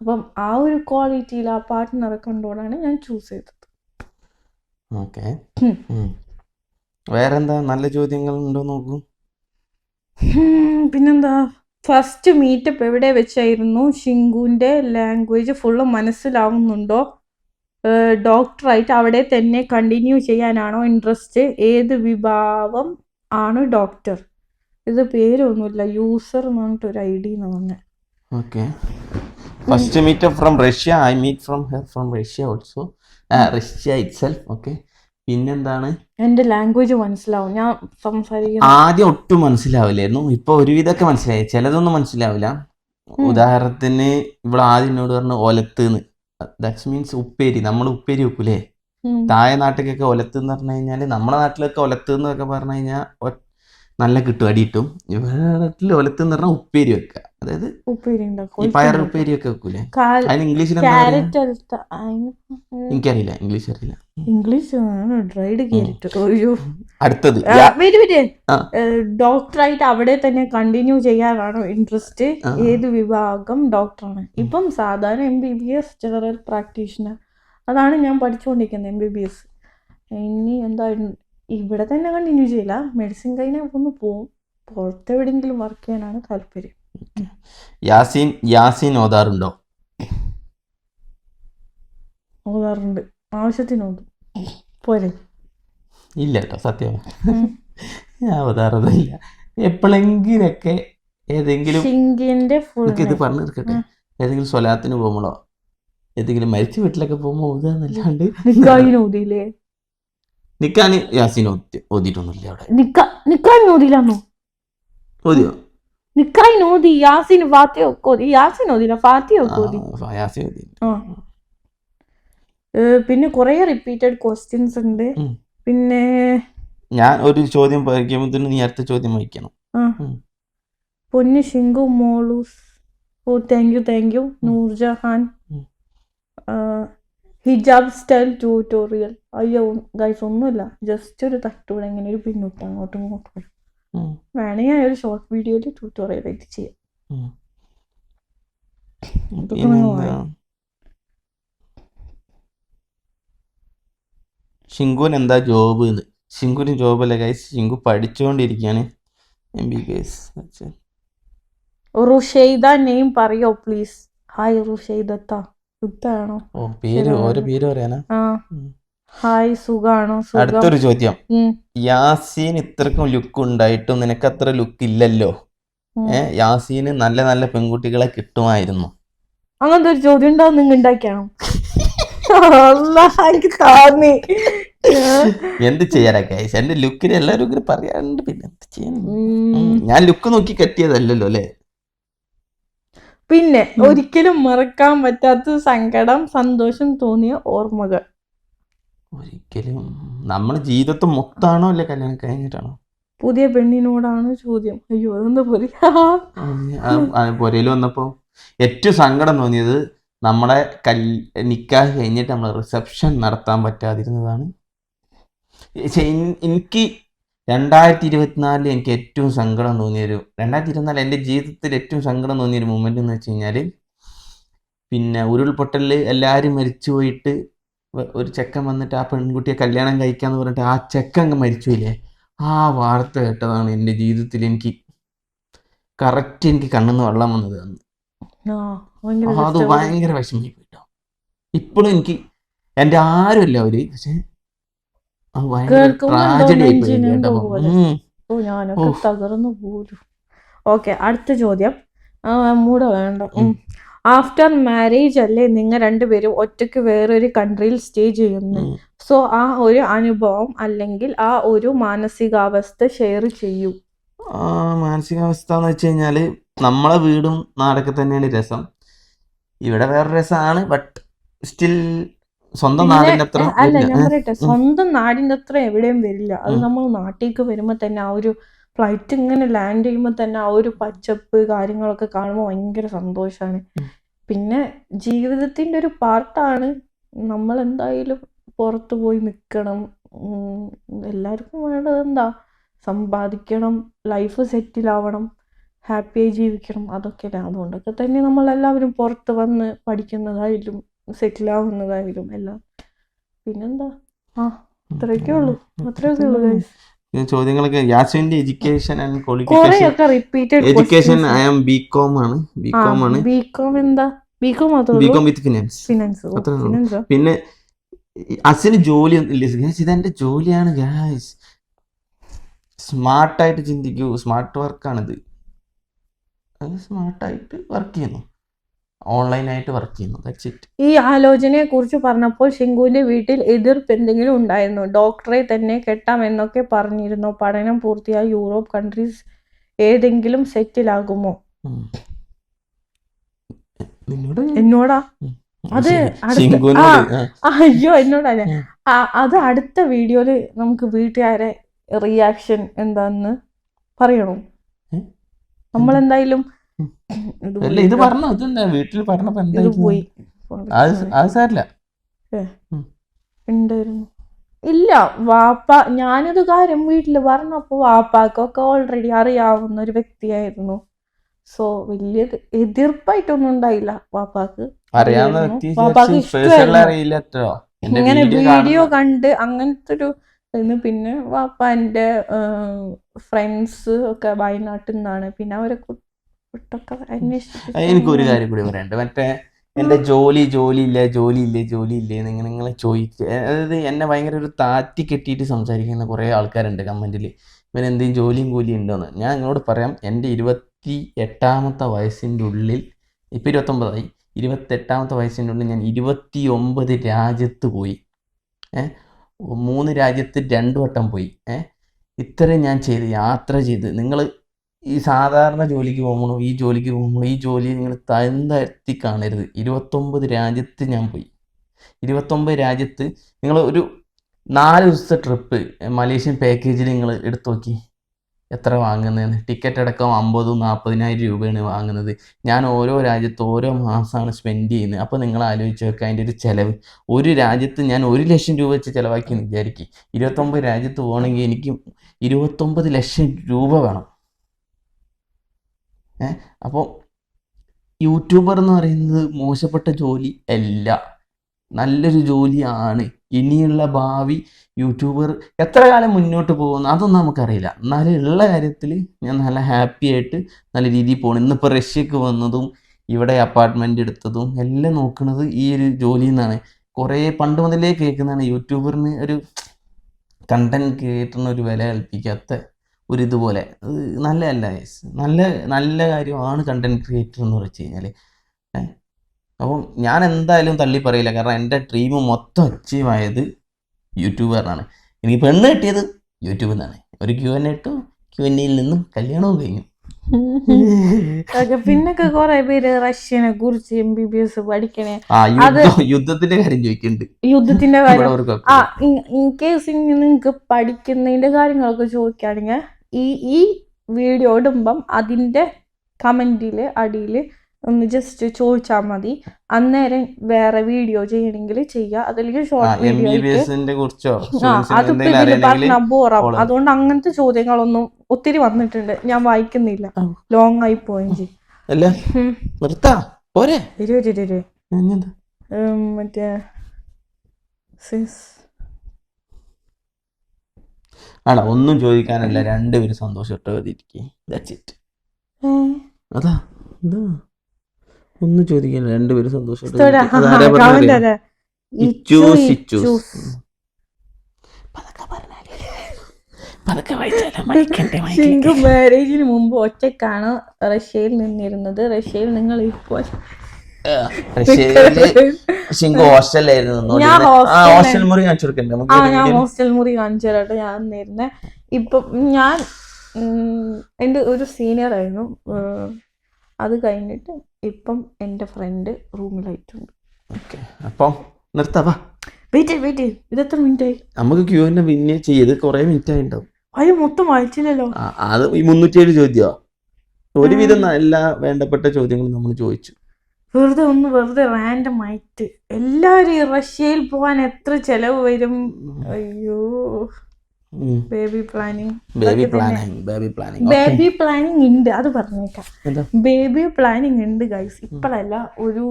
Speaker 2: അപ്പം ആ ഒരു ക്വാളിറ്റിയിൽ ആ പാർട്ട്ണറെ കണ്ടുകൊണ്ടാണ് ഞാൻ ചൂസ് ചെയ്തത്.
Speaker 1: ഓക്കെ വേറെന്താ? നല്ല ചോദ്യങ്ങൾ ഉണ്ടോ നോക്കൂ
Speaker 2: പിന്നെന്താ? ഫസ്റ്റ് മീറ്റപ്പ് എവിടെ വെച്ചായിരുന്നു? ഷിങ്കുവിന്റെ ലാംഗ്വേജ് ഫുള്ള് മനസ്സിലാവുന്നുണ്ടോ? ഡോക്ടറായിട്ട് അവിടെ തന്നെ കണ്ടിന്യൂ ചെയ്യാനാണോ ഇൻട്രസ്റ്റ് ഏത് വിഭാവം ആണ് ഡോക്ടർ ഇത് പേരൊന്നുമില്ല യൂസർ എന്ന് പറഞ്ഞിട്ട് ഒരു ഐ ഡി എന്ന് പറഞ്ഞത്
Speaker 1: okay first meet from Russia I meet from her from Russia also Russia itself okay പിന്നെന്താണ്?
Speaker 2: എന്റെ ലാംഗ്വേജ് മനസ്സിലാവും. ഞാൻ സംസാരിക്കും
Speaker 1: ആദ്യം ഒട്ടും മനസ്സിലാവില്ലായിരുന്നു. ഇപ്പൊ ഒരുവിധമൊക്കെ മനസ്സിലായി. ചിലതൊന്നും മനസ്സിലാവില്ല. ഉദാഹരണത്തിന് ഇവിടെ ആദ്യം എന്നോട് പറഞ്ഞു ഒലത്ത് ദാറ്റ്സ് മീൻസ് ഉപ്പേരി. നമ്മൾ ഉപ്പേരി വെക്കൂലേ. താഴെ നാട്ടിലൊക്കെ ഒലത്ത് എന്ന് പറഞ്ഞു കഴിഞ്ഞാൽ നമ്മുടെ നാട്ടിലൊക്കെ ഒലത്ത് എന്നൊക്കെ പറഞ്ഞു കഴിഞ്ഞാൽ നല്ല കിട്ടും അടി കിട്ടും ഇവരുടെ നാട്ടിൽ ഒലത്ത് എന്ന് പറഞ്ഞാൽ ഉപ്പേരി വെക്കുക അതായത്
Speaker 2: ഉപ്പേരി
Speaker 1: ഈ പയർ ഉപ്പേരി ഒക്കെ വെക്കൂലേ? അതിന് ഇംഗ്ലീഷിൽ എനിക്കറിയില്ല ഇംഗ്ലീഷ് അറിയില്ല.
Speaker 2: ഇംഗ്ലീഷ് ഡ്രൈഡ്
Speaker 1: അടുത്തത്
Speaker 2: ഡോക്ടറായിട്ട് അവിടെ തന്നെ കണ്ടിന്യൂ ചെയ്യാനാണോ ഇൻട്രസ്റ്റ്. ഏത് വിഭാഗം ഡോക്ടറാണ്? ഇപ്പം സാധാരണ M B B S general practitioner അതാണ് ഞാൻ പഠിച്ചുകൊണ്ടിരിക്കുന്നത് എം ബി ബി എസ് ഇനി എന്താ ഇവിടെ തന്നെ കണ്ടിന്യൂ ചെയ്യില്ല. മെഡിസിൻ കഴിഞ്ഞാൽ ഒന്ന് പോവും. പുറത്തെവിടെയെങ്കിലും വർക്ക് ചെയ്യാനാണ് താല്പര്യം.
Speaker 1: യാസീൻ യാസീൻ ഓതാറുണ്ടോ?
Speaker 2: ഓതാറുണ്ട്. ആവശ്യത്തിന് ഓതും. പോരെ?
Speaker 1: ഇല്ല കേട്ടോ സത്യം. ഞാൻ ഓതാറൊന്നുമില്ല എപ്പോഴെങ്കിലൊക്കെ ഏതെങ്കിലും ഇത് പറഞ്ഞു തീർക്കട്ടെ. ഏതെങ്കിലും സ്വലാത്തിന് പോകുമ്പോഴോ ഏതെങ്കിലും മരിച്ച വീട്ടിലൊക്കെ പോകുമ്പോൾ ഓതുക
Speaker 2: എന്നല്ലാണ്ട് ഓതിയില്ലേ?
Speaker 1: നിക്കാൻ യാസിൻ ഓതിട്ടൊന്നുമില്ല അവിടെ.
Speaker 2: നിക്ക നിക്കായിന് ഓതിയില്ലാന്നോ?
Speaker 1: ഓതിയോ?
Speaker 2: ഓതി യാസിൻ ഫാത്തിയ ഒക്കെ ഓതി യാസിൻ ഓതില്ല ഫാത്തിയ ഒക്കെ ഓതി.
Speaker 1: ആ, യാസീൻ ഓതി
Speaker 2: ആ. ഏഹ് പിന്നെ കുറേ റിപ്പീറ്റഡ് ക്വസ്റ്റ്യൻസ് ഉണ്ട്. പിന്നെ
Speaker 1: ഞാൻ ഒരു ചോദ്യം പഠിക്കുമ്പോൾ നീ അടുത്ത ചോദ്യം വഹിക്കണം
Speaker 2: പൊന്നു ഷിങ്കു മോളൂസ്. ഓ thank you thank you Noorjahan. Hijab style tutorial അയ്യോ ഗൈസ് ഒന്നുമില്ല. ജസ്റ്റ് ഒരു തട്ടുകൂടെ ഇങ്ങനെ ഒരു പിന്നോട്ട് അങ്ങോട്ടും ഇങ്ങോട്ടും
Speaker 1: വരും.
Speaker 2: വേണമെങ്കിൽ ഞാൻ ഒരു ഷോർട്ട് വീഡിയോയിൽ ട്യൂട്ടോറിയൽ ആയിട്ട് ചെയ്യാം.
Speaker 1: ഷിങ്കുവിന് എന്താ ജോബ് എന്ന് ഷിങ്കുവിന് ജോബല്ല ഗൈസ് ഷിങ്കു പഠിച്ചുകൊണ്ടിരിക്കുകയാണ് M B B S
Speaker 2: Rusheida name പറയോ പ്ലീസ് ഹായ് റുഷെയ്ദത്ത യുദ്ധാണോ
Speaker 1: ഓ പേര് ഓരോ പേര് പറയാനാ?
Speaker 2: ആ. ഹായ് സുഖാണോ? സുഖം?
Speaker 1: അടുത്തൊരു ചോദ്യം. യാസീൻ ഇത്രക്കും ലുക്ക് ഉണ്ടായിട്ടും നിനക്ക് അത്ര ലുക്ക് ഇല്ലല്ലോ. ഏഹ് യാസീന് നല്ല നല്ല പെൺകുട്ടികളെ കിട്ടുമായിരുന്നു.
Speaker 2: അങ്ങനത്തെ ഒരു ചോദ്യം ഉണ്ടാവും നിങ്ങൾ ഉണ്ടാക്കിയാണോ? അല്ലാ, എനിക്ക് തോന്നി.
Speaker 1: എന്ത് ചെയ്യാനാ ഗൈസ്? എന്റെ ലുക്കിന് എല്ലാവരും ഇങ്ങനെ പറയാറുണ്ട്. പിന്നെ എന്ത് ചെയ്യാൻ ഞാൻ ലുക്ക് നോക്കി കെട്ടിയതല്ലല്ലോ അല്ലേ?
Speaker 2: പിന്നെ ഒരിക്കലും മറക്കാൻ പറ്റാത്ത സങ്കടം സന്തോഷം തോന്നിയ ഓർമ്മകൾ.
Speaker 1: ഒരിക്കലും. നമ്മുടെ ജീവിതത്തെ മൊത്താണോ അല്ലെ കല്യാണം കഴിഞ്ഞിട്ടാണോ?
Speaker 2: പുതിയ പെണ്ണിനോടാണ് ചോദ്യം. അയ്യോ അതെന്താ
Speaker 1: പുരയിൽ വന്നപ്പോ ഏറ്റവും സങ്കടം തോന്നിയത് നമ്മളെ കൽ നിക്കാഹ് കഴിഞ്ഞിട്ട് നമ്മൾ റിസപ്ഷൻ നടത്താൻ പറ്റാതിരുന്നതാണ്. എനിക്ക് രണ്ടായിരത്തി ഇരുപത്തിനാലിൽ എനിക്ക് ഏറ്റവും സങ്കടം തോന്നിയൊരു രണ്ടായിരത്തി ഇരുപത്തിനാല് എന്റെ ജീവിതത്തിൽ ഏറ്റവും സങ്കടം തോന്നിയൊരു മൊമെന്റ് എന്ന് വെച്ച് കഴിഞ്ഞാൽ പിന്നെ ഉരുൾപൊട്ടലിൽ എല്ലാവരും മരിച്ചു പോയിട്ട് ഒരു ചെക്കൻ വന്നിട്ട് ആ പെൺകുട്ടിയെ കല്യാണം കഴിക്കാമെന്ന് പറഞ്ഞിട്ട് ആ ചെക്കൻ അങ്ങ് മരിച്ചുപോയില്ലേ ആ വാർത്ത കേട്ടതാണ് എന്റെ ജീവിതത്തിൽ എനിക്ക് കറക്റ്റ് എനിക്ക് കണ്ണെന്ന് വെള്ളം വന്നത് അന്ന്. അത്. ഭയങ്കര വിഷമായി പോയിട്ടോ ഇപ്പോഴും എനിക്ക് എന്റെ ആരുമല്ല അവർ പക്ഷെ
Speaker 2: ഞാനൊക്കെ. തകർന്നു പോലും. ഓക്കെ അടുത്ത ചോദ്യം. മൂടെ വേണ്ട. ആഫ്റ്റർ മാരേജ് അല്ലേ നിങ്ങൾ രണ്ടുപേരും ഒറ്റയ്ക്ക് വേറൊരു കൺട്രിയിൽ സ്റ്റേ ചെയ്യുന്നു. സോ ആ ഒരു അനുഭവം അല്ലെങ്കിൽ ആ ഒരു മാനസികാവസ്ഥ ഷെയർ ചെയ്യൂ.
Speaker 1: ആ മാനസികാവസ്ഥ എന്ന് വെച്ച് കഴിഞ്ഞാൽ നമ്മളെ വീടും നാടൊക്കെ തന്നെയാണ് രസം. ഇവിടെ വേറെ രസമാണ് ബട്ട് സ്റ്റിൽ സ്വന്തം നാടിന്റെ അത്ര
Speaker 2: അല്ല. ഞാൻ പറയട്ടെ. സ്വന്തം നാടിന്റെ അത്ര എവിടെയും വരില്ല. അത്. നമ്മൾ നാട്ടിലേക്ക് വരുമ്പോൾ തന്നെ ആ ഒരു ഫ്ലൈറ്റ് ഇങ്ങനെ ലാൻഡ് ചെയ്യുമ്പോൾ തന്നെ ആ ഒരു പച്ചപ്പ് കാര്യങ്ങളൊക്കെ കാണുമ്പോൾ ഭയങ്കര സന്തോഷമാണ് പിന്നെ ജീവിതത്തിന്റെ ഒരു പാർട്ടാണ് നമ്മൾ എന്തായാലും പുറത്തു പോയി നിൽക്കണം എല്ലാവർക്കും വേണ്ടത് എന്താ? സമ്പാദിക്കണം ലൈഫ് സെറ്റിലാവണം ഹാപ്പിയായി ജീവിക്കണം. അതൊക്കെയല്ലേ അതുകൊണ്ടൊക്കെ തന്നെ നമ്മളെല്ലാവരും പുറത്ത് വന്ന് പഠിക്കുന്നതായാലും സെറ്റിൽ ആവുന്നതായാലും എല്ലാം. പിന്നെന്താ? ആ അത്രയൊക്കെ ഉള്ളൂ. അത്രയൊക്കെ ഉള്ളൂ
Speaker 1: ഗൈസ് ചോദ്യങ്ങളൊക്കെ യാസിന്റെ education and qualification education I am B com ആണ്. ബി കോം ആണ്.
Speaker 2: ബികോം എന്താ? B com
Speaker 1: B
Speaker 2: B com
Speaker 1: com with finance
Speaker 2: finance
Speaker 1: പിന്നെ അസിന് ജോലി ഗായ്സ് ഇതെന്റെ ജോലിയാണ് ഗായ്സ് സ്മാർട്ടായിട്ട് ചിന്തിക്കൂ. സ്മാർട്ട് വർക്കാണിത് സ്മാർട്ടായിട്ട് വർക്ക് ചെയ്യുന്നു. ഓൺലൈനായിട്ട് വർക്ക് ചെയ്യുന്നു. ദാറ്റ്സ് ഇറ്റ്
Speaker 2: ഈ ആലോചനയെ കുറിച്ച് പറഞ്ഞപ്പോൾ ശിങ്കുവിന്റെ വീട്ടിൽ എതിർപ്പ് എന്തെങ്കിലും ഉണ്ടായിരുന്നു? ഡോക്ടറെ തന്നെ കെട്ടാം എന്നൊക്കെ പറഞ്ഞിരുന്നു. പഠനം പൂർത്തിയായി യൂറോപ്പ് കൺട്രീസ് ഏതെങ്കിലും സെറ്റിലാകുമോ
Speaker 1: നിന്നോട്
Speaker 2: എന്നോടാ അത്. അയ്യോ
Speaker 1: എന്നോടാ.
Speaker 2: ആ, അത് അടുത്ത വീഡിയോയിൽ നമുക്ക് വീട്ടുകാരെ റിയാക്ഷൻ എന്താന്ന് പറയണോ?
Speaker 1: നമ്മൾ.
Speaker 2: ഇത്
Speaker 1: അല്ല. ഇത് പറഞ്ഞു ഇതെന്താ? വീട്ടിൽ പറഞ്ഞപ്പോ എന്താ
Speaker 2: പോയി.
Speaker 1: അത് സാരില്ല.
Speaker 2: ഉണ്ടായിരുന്നു ഇല്ല വാപ്പ ഞാനത് കാര്യം വീട്ടിൽ പറഞ്ഞപ്പോ വാപ്പാക്കൊക്കെ ഓൾറെഡി അറിയാവുന്ന ഒരു വ്യക്തിയായിരുന്നു. സോ വലിയ എതിർപ്പായിട്ടൊന്നും ഉണ്ടായില്ല വാപ്പാക്ക്. ഇഷ്ടമായിരുന്നു.
Speaker 1: എന്റെ
Speaker 2: ഇങ്ങനെ
Speaker 1: വീഡിയോ
Speaker 2: കണ്ട് അങ്ങനത്തെ ഒരു ഇന്ന് പിന്നെ വാപ്പ എന്റെ ഫ്രണ്ട്സ് ഒക്കെ വയനാട്ടിൽ നിന്നാണ് പിന്നെ അവരെ കുട്ടൊക്കെ അന്വേഷിച്ചിട്ട്
Speaker 1: എനിക്ക് ഒരു കാര്യം കൂടി പറയാനുണ്ട്. മറ്റേ എന്റെ ജോലി ജോലി ഇല്ല ജോലി ഇല്ലേ ജോലി ഇല്ലേ എന്ന് ഇങ്ങനെ നിങ്ങൾ ചോദിക്കുക അതായത് എന്നെ ഭയങ്കര ഒരു താറ്റി കെട്ടിയിട്ട് സംസാരിക്കുന്ന കുറേ ആൾക്കാരുണ്ട് കമന്റിൽ ഇവൻ എന്തെങ്കിലും ജോലിയും കൂലിയും ഉണ്ടോന്ന്. ഞാൻ നിങ്ങളോട് പറയാം എന്റെ ഇരുപത്തി എട്ടാമത്തെ വയസ്സിന്റെ ഉള്ളിൽ ഇപ്പം ഇരുപത്തൊമ്പതായി. ഇരുപത്തെട്ടാമത്തെ വയസ്സിന്റെ ഉള്ളിൽ ഞാൻ ഇരുപത്തി ഒമ്പത് രാജ്യത്ത് പോയി. ഏ? മൂന്ന് രാജ്യത്ത് രണ്ടു വട്ടം പോയി. ഏ? ഇത്രയും ഞാൻ ചെയ്ത് യാത്ര ചെയ്ത്. നിങ്ങൾ ഈ സാധാരണ ജോലിക്ക് പോകുമ്പോഴും ഈ ജോലിക്ക് പോകുമ്പോഴും ഈ ജോലി നിങ്ങൾ തഴുന്നെത്തി കാണരുത്. ഇരുപത്തൊമ്പത് രാജ്യത്ത് ഞാൻ പോയി. ഇരുപത്തൊമ്പത് രാജ്യത്ത് നിങ്ങൾ ഒരു നാല് ദിവസത്തെ ട്രിപ്പ് മലേഷ്യൻ പാക്കേജിൽ നിങ്ങൾ എടുത്തു നോക്കി. എത്ര വാങ്ങുന്നതെന്ന്. ടിക്കറ്റ് അടക്കം അമ്പതും നാൽപ്പതിനായിരം രൂപയാണ് വാങ്ങുന്നത്. ഞാൻ ഓരോ രാജ്യത്ത് ഓരോ മാസമാണ് സ്പെൻഡ് ചെയ്യുന്നത്. അപ്പോൾ നിങ്ങൾ ആലോചിച്ച് നോക്കുക അതിന്റെ ഒരു ചിലവ്. ഒരു രാജ്യത്ത് ഞാൻ ഒരു ലക്ഷം രൂപ വെച്ച് ചിലവാക്കി എന്ന് വിചാരിക്കും. ഇരുപത്തൊമ്പത് രാജ്യത്ത് പോകണമെങ്കിൽ എനിക്ക് ഇരുപത്തൊമ്പത് ലക്ഷം രൂപ വേണം. അപ്പോൾ യൂട്യൂബർ എന്ന് പറയുന്നത് മോശപ്പെട്ട ജോലി അല്ല. നല്ലൊരു ജോലിയാണ്. ഇനിയുള്ള ഭാവി യൂട്യൂബർ എത്ര കാലം മുന്നോട്ട് പോകുന്നു അതൊന്നും നമുക്കറിയില്ല. എന്നാലും ഉള്ള കാര്യത്തിൽ ഞാൻ നല്ല ഹാപ്പി ആയിട്ട് നല്ല രീതിയിൽ പോകണം ഇന്നിപ്പോൾ റഷ്യക്ക് വന്നതും ഇവിടെ അപ്പാർട്ട്മെന്റ് എടുത്തതും എല്ലാം നോക്കുന്നത് ഈ ഒരു ജോലിയിൽ നിന്നാണ് കുറേ പണ്ട് മുതലേ കേൾക്കുന്നതാണ്. യൂട്യൂബറിന് ഒരു കണ്ടന്റ് ക്രിയേറ്ററിന് ഒരു വില കൽപ്പിക്കാത്ത ഒരു ഇതുപോലെ നല്ലതല്ല നല്ല നല്ല കാര്യമാണ് കണ്ടന്റ് ക്രിയേറ്റർ എന്ന് വെച്ച് കഴിഞ്ഞാൽ അപ്പം ഞാൻ എന്തായാലും തള്ളി പറയില്ല. കാരണം എന്റെ ഡ്രീം മൊത്തം അച്ചീവ് ആയത് യൂട്യൂബറിനാണ് എനിക്ക് പെണ്ണ് കിട്ടിയത് യൂട്യൂബിൽ നിന്നാണ് ഒരു ക്യു എൻ ഇട്ടു. ക്യു എൻ എയിൽ നിന്നും കല്യാണവും കഴിഞ്ഞു.
Speaker 2: പിന്നൊക്കെ കൊറേ പേര് റഷ്യനെ കുറിച്ച് എം ബി ബി എസ് പഠിക്കണേ
Speaker 1: യുദ്ധത്തിന്റെ കാര്യം ചോദിക്കുന്നുണ്ട്
Speaker 2: യുദ്ധത്തിന്റെ കാര്യം. ആ ഇൻ കേസ് നിങ്ങൾക്ക് പഠിക്കുന്നതിന്റെ കാര്യങ്ങളൊക്കെ ചോദിക്കുകയാണെങ്കിൽ ഈ ഈ വീഡിയോ ഇടുമ്പം അതിന്റെ കമന്റിൽ അടിയിൽ ഒന്ന് ജസ്റ്റ് ചോദിച്ചാൽ മതി. അന്നേരം വേറെ വീഡിയോ ചെയ്യണമെങ്കിൽ ചെയ്യാം. അതല്ലെങ്കിൽ ഷോർട്ട് വീഡിയോ അതിപ്പോ പറഞ്ഞ ബോറാവും
Speaker 1: follow.
Speaker 2: അതുകൊണ്ട് അങ്ങനത്തെ ചോദ്യങ്ങളൊന്നും ഒത്തിരി വന്നിട്ടുണ്ട്. ഞാൻ വായിക്കുന്നില്ല. ലോങ് ആയി പോയും മറ്റേ അല്ല
Speaker 1: ആടാ ഒന്നും ചോദിക്കാനല്ല രണ്ടുപേരും സന്തോഷത്തോടെ ഇരിക്കും. ദാറ്റ്സ് ഇറ്റ് അതാ എന്താ ഒന്നും ചോദിക്കാനില്ല രണ്ടുപേരും സന്തോഷത്തോടെ
Speaker 2: മാരേജിന് മുമ്പ് ഒറ്റക്കാണ് റഷ്യയിൽ നിന്നിരുന്നത്. റഷ്യയിൽ നിങ്ങൾ ഇപ്പോൾ
Speaker 1: ശിങ്കു ഹോസ്റ്റലായിരുന്നു
Speaker 2: ഞാൻ.
Speaker 1: ഹോസ്റ്റൽ മുറി കാണിച്ചു കൊടുക്കണ്ടേ
Speaker 2: ആ ഞാൻ ഹോസ്റ്റൽ മുറി കാണിച്ചു തരാട്ടെ. ഞാൻ നേരുന്നേ ഇപ്പൊ ഞാൻ എന്റെ ഒരു സീനിയർ ആയിരുന്നു. അത് കഴിഞ്ഞിട്ട് ഇപ്പം എന്റെ ഫ്രണ്ട് റൂമിലായിട്ടുണ്ട്.
Speaker 1: ഓക്കെ. അപ്പം നിർത്താവാ
Speaker 2: വെയിറ്റ് വെയിറ്റ് ഇത് എത്ര മിനിറ്റ് ആയി?
Speaker 1: നമുക്ക് ക്യൂ എന്നെ പിന്നെ ചെയ്ത് കുറെ മിനിറ്റ് ആയിണ്ടാവും
Speaker 2: അയ്യോ മൊത്തം വായിച്ചില്ലല്ലോ.
Speaker 1: അത് ഈ മുന്നൂറ്റിയേഴ് ചോദ്യമോ ഒരുവിധം നല്ല എല്ലാ വേണ്ടപ്പെട്ട ചോദ്യങ്ങളും നമ്മൾ ചോദിച്ചു.
Speaker 2: വെറുതെ ഒന്ന് വെറുതെ റാൻഡം ആയിട്ട്. എല്ലാവരും ഈ റഷ്യയിൽ പോകാൻ എത്ര ചെലവ് വരും? അയ്യോ. Baby planning
Speaker 1: baby planning baby planning
Speaker 2: baby planning ഉണ്ട്. അത് പറഞ്ഞേക്കാം. ബേബി പ്ലാനിങ് ഉണ്ട് ഗൈസ് ഇപ്പോഴല്ല ഒരു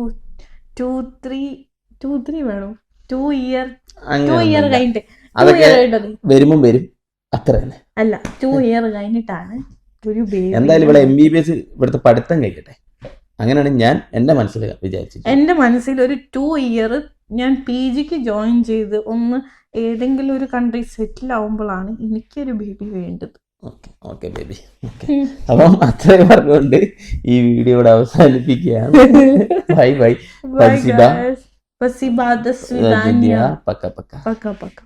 Speaker 2: ടു ത്രീ ടു ത്രീ വേണം. ടു ഇയർ ടു ഇയർ കഴിഞ്ഞിട്ട്.
Speaker 1: വരുമ്പം വരും. അത്ര
Speaker 2: അല്ല ടു ഇയർ കഴിഞ്ഞിട്ടാണ് ഒരു ബേബി
Speaker 1: എന്തായാലും ഇവിടെ എം ബി ബി എസ് ഇവിടുത്തെ പഠിത്തം കഴിക്കട്ടെ അങ്ങനെയാണ് ഞാൻ എന്റെ മനസ്സിൽ വിചാരിച്ചത്
Speaker 2: എന്റെ മനസ്സിൽ ഒരു ടു ഇയർ ഞാൻ പി ജിക്ക് ജോയിൻ ചെയ്ത് ഒന്ന് ഏതെങ്കിലും ഒരു കൺട്രി സെറ്റിൽ ആവുമ്പോഴാണ് എനിക്കൊരു ബേബി വേണ്ടത്.
Speaker 1: ഓക്കെ ഓക്കെ ബേബി അപ്പം അത്രയും പറഞ്ഞുകൊണ്ട് ഈ വീഡിയോ ഇവിടെ അവസാനിപ്പിക്കുകയാണ്. ബൈ ബൈ
Speaker 2: പസിബ. പസിബ പക്ക
Speaker 1: പക്ക. പക്ക
Speaker 2: പക്ക.